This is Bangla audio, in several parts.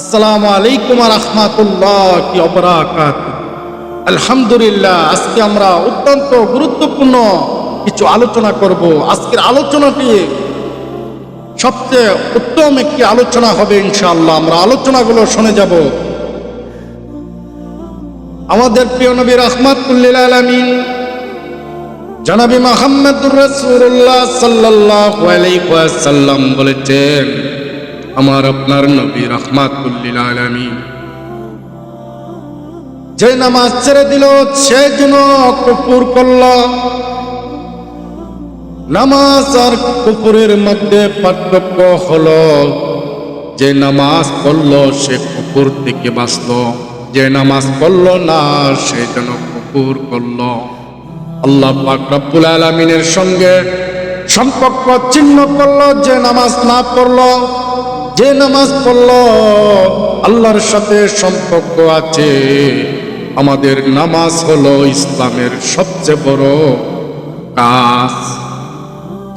আসসালামু আলাইকুম রহমাতুল্লাহ কি অবরাকাত আলহামদুলিল্লাহ, আজকে আমরা অত্যন্ত গুরুত্বপূর্ণ কিছু আলোচনা করব। আজকের আলোচনাটি সবচেয়ে উত্তম একটি আলোচনা হবে ইনশাআল্লাহ। আমরা আলোচনাগুলো শুনে যাব। আমাদের প্রিয় নবী রহমাতুল্লিল আলমিন, জনাবি মোহাম্মদুর রসুল্লাহ সাল্লাল্লাহু আলাইহি ওয়াসাল্লাম বলেছেন আমার আপনার নবী আলমিন। যে নামাজ ছেড়ে দিল, সে যেন কুপুর করল। নামাজ আর কুপুরের মধ্যে পার্থক্য হল, যে নামাজ পড়ল, সে কুকুর থেকে বাঁচল। যে নামাজ পড়ল না, সে যেন কুকুর করল। আল্লাহ পাক আলমিনের সঙ্গে সম্পর্ক চিহ্ন করল, যে নামাজ না পড়ল। যে নামাজ পড়ল, আল্লাহর সাথে সম্পর্ক আছে। আমাদের নামাজ হলো ইসলামের সবচেয়ে বড় কাজ।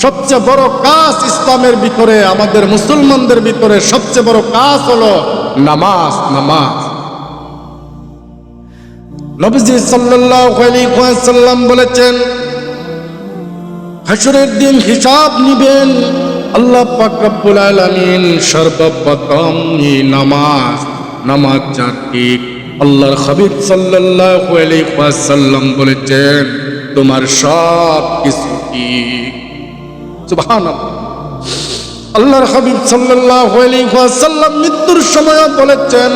সবচেয়ে বড় কাজ ইসলামের ভিতরে, আমাদের মুসলমানদের ভিতরে সবচেয়ে বড় কাজ হলো নামাজ নামাজ। নবীজি ওয়াসাল্লাম বলেছেন, হাসরের দিন হিসাব নিবেন। আল্লাহ পাক রব্বুল আলামিন সর্বপ্রথম নামাজ নামাজ ঠিক আল্লাহর হাবিব সাল্লাল্লাহু আলাইহি বলেছেন, তোমার সব কিছু ঠিক আল্লাহর হাবিব সাল্লাল্লাহু আলাইহি মৃত্যুর সময় বলেছেন,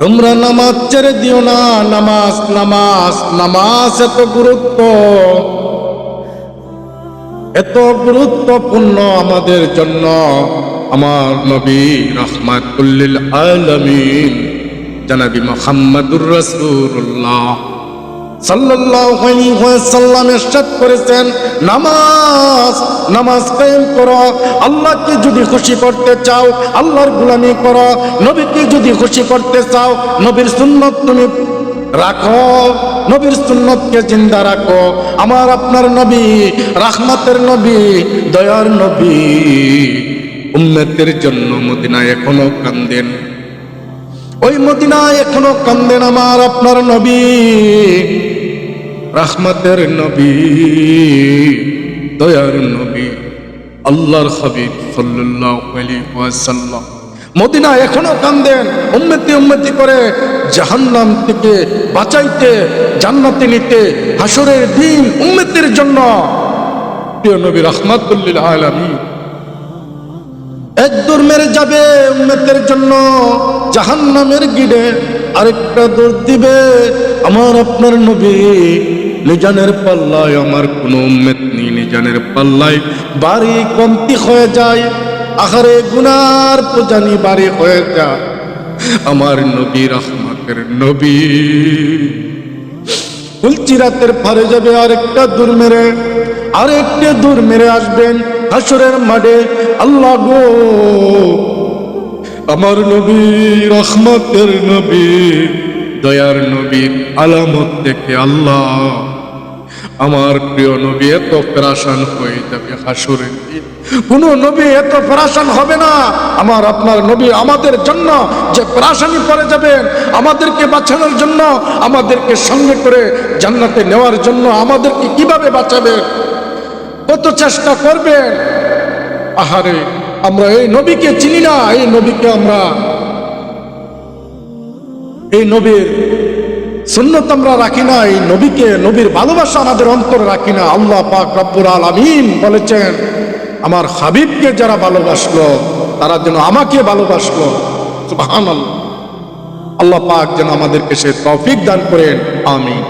তোমরা নামাজ ছেড়ে দিও না, নামাজ নামাজ নামাজ এত গুরুত্ব এত গুরুত্বপূর্ণ আমাদের জন্য আমার নবী রহমাতুল্লিল আলমিন, জানাবি মোহাম্মদুর রসুল্লাহ ইরশাদ করেছেন, নামাজ নামাজ করো, আল্লাহকে যদি খুশি করতে চাও, আল্লাহর গোলামি করো, নবীকে যদি খুশি করতে চাও, নবীর সুন্নত তুমি রাখো। নবীর সুন্নতকে জিন্দা রাখো। আমার আপনার নবী, রাহমাতের নবী, দয়ার নবী। উম্মতের জন্য মদিনায় এখনও কান্দেন। ওই মদিনায় এখনও কান্দেন আমার আপনার নবী, রাহমাতের নবী, দয়ার নবী, আল্লাহর হাবিব সাল্লাল্লাহু আলাইহি ওয়াসাল্লাম। মদিনা এখনও কান্দেন, উম্মতি উম্মতি করে জাহান্নাম থেকে বাঁচাইতে, জান্নাতে নিতে হাসরের দিন উম্মতের জন্য। প্রিয় নবী, রহমাতুল্লিল আলামিন। এক দূর মেরে যাবে উম্মতের জন্য, জাহান্নামের গিডে আরেকটা দূর দিবে। আমার আপনার নবী নিজানের পাল্লায়, আমার কোনো উম্মেত নেই নিজানের পাল্লায়। বাড়ি কমতি হয়ে যায় আহারে গুনার পূজানি বাড়ি হয়ে যায় আমার নবী রহমতের নবী। ফুলচিরাতের ফারে যাবে আরেকটা দূর মেরে, আরেকটা দূর মেরে আসবেন হাসরের মাঠে। আল্লাহ গো। আমার নবী রহমতের নবী, দয়ার নবীর আলামত দেখে আল্লাহ। আমার প্রিয় নবী এত প্রাসান হয়ে যাবে হাসুরের দিন কোন নবী এত প্রাসান হবে না। আমার আপনার নবী আমাদের জন্য যে প্রাসানি পড়ে যাবেন, আমাদেরকে বাঁচানোর জন্য, আমাদেরকে সঙ্গে করে জান্নাতে নেওয়ার জন্য আমাদেরকে কীভাবে বাঁচাবেন? কত চেষ্টা করবেন? আহারে, আমরা এই নবীকে চিনি না, এই নবীকে আমরা এই নবীর সুন্নত আমরা রাখি নাই, নবীকে, নবীর ভালোবাসা আমাদের অন্তরে রাখি না। আল্লাহ পাক রব্বুর আলামিন বলেছেন, আমার হাবিবকে যারা ভালোবাসলো, তারা যেন আমাকে ভালোবাসলো। আল্লাহ পাক যেন আমাদেরকে সে তৌফিক দান করেন, আমিন।